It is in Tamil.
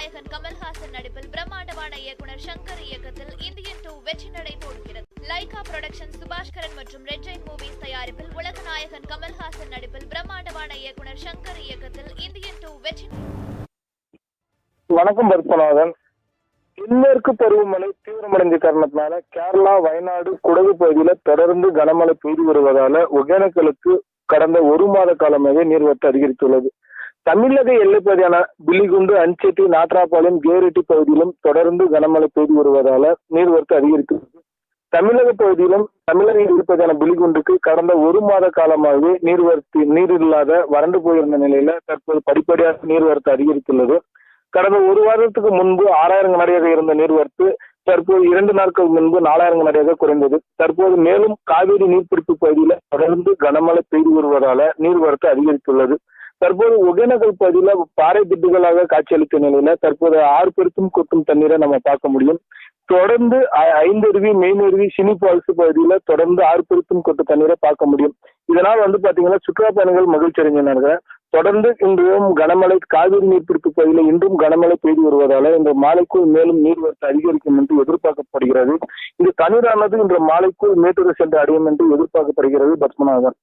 நாயகன் கமல்ஹாசன் நடிப்பில் பிரம்மாண்டமான இயக்குனர் சங்கர் இயக்கத்தில் இந்தியன் டூ வெற்றி நடை போடுகிறது லைகா புரொடக்ஷன் சுபாஷ்கரன் மற்றும் ரெட் ஜெயின் மூவிஸ் தயாரிப்பில் உலக நாயகன் கமல்ஹாசன் நடிப்பில் பிரம்மாண்டமான இயக்குனர் சங்கர் இயக்கத்தில் இந்தியன் டூ வெற்றி வணக்கம் பத்மநாதன் தென்மேற்கு பருவமழை தீவிரமடைந்த காரணத்தினால கேரளா வயநாடு குடகு பகுதியில தொடர்ந்து கனமழை பெய்து வருவதால ஒகேனக்கலுக்கு கடந்த ஒரு மாத காலமாக நீர்வரத்து அதிகரித்துள்ளது. தமிழக எல்லைப்பகுதியான பில்லிகுண்டு அஞ்செட்டி நாட்ராபாளையம் கேரெட்டி பகுதியிலும் தொடர்ந்து கனமழை பெய்து வருவதால நீர்வரத்து அதிகரித்து தமிழக பகுதியிலும் தமிழக எல்லைப்பகுதியான பில்லிகுண்டுக்கு கடந்த ஒரு மாத காலமாகவே நீர்வரத்து நீர் இல்லாத வறண்டு போயிருந்த நிலையில தற்போது படிப்படியாக நீர்வரத்து அதிகரித்துள்ளது. கடந்த ஒரு வாரத்துக்கு முன்பு ஆறாயிரம் கனடியாக இருந்த நீர்வரத்து தற்போது இரண்டு நாட்கள் முன்பு நாலாயிரம் கனடியாக குறைந்தது. தற்போது மேலும் காவிரி நீர்பிடிப்பு பகுதியில தொடர்ந்து கனமழை பெய்து வருவதால நீர்வரத்து அதிகரித்துள்ளது. தற்போது ஒகேனக்கல் பகுதியில பாறை திட்டுகளாக காட்சியளித்த நிலையில தற்போது ஆறு பெருக்கும் கொட்டும் தண்ணீரை நம்ம பார்க்க முடியும். தொடர்ந்து ஐ- ஐந்தருவி மெயினருவி சினி பால்ஸ் பகுதியில தொடர்ந்து ஆறு பெருக்கும் கொட்டு தண்ணீரை பார்க்க முடியும். இதனால் வந்து பாத்தீங்கன்னா சுற்றுலா பயணிகள் மகிழ்ச்சி அடைஞ்சினாங்க தொடர்ந்து இன்றும் கனமழை காவிரி நீர்பிடிப்பு பகுதியில் இன்றும் கனமழை பெய்து வருவதால இந்த மாலைக்குள் மேலும் நீர்வரத்து அதிகரிக்கும் என்று எதிர்பார்க்கப்படுகிறது. இந்த தண்ணீரானது இன்று மாலைக்குள் மேட்டூர் சென்று அடையும் என்று எதிர்பார்க்கப்படுகிறது பத்மநாதன்.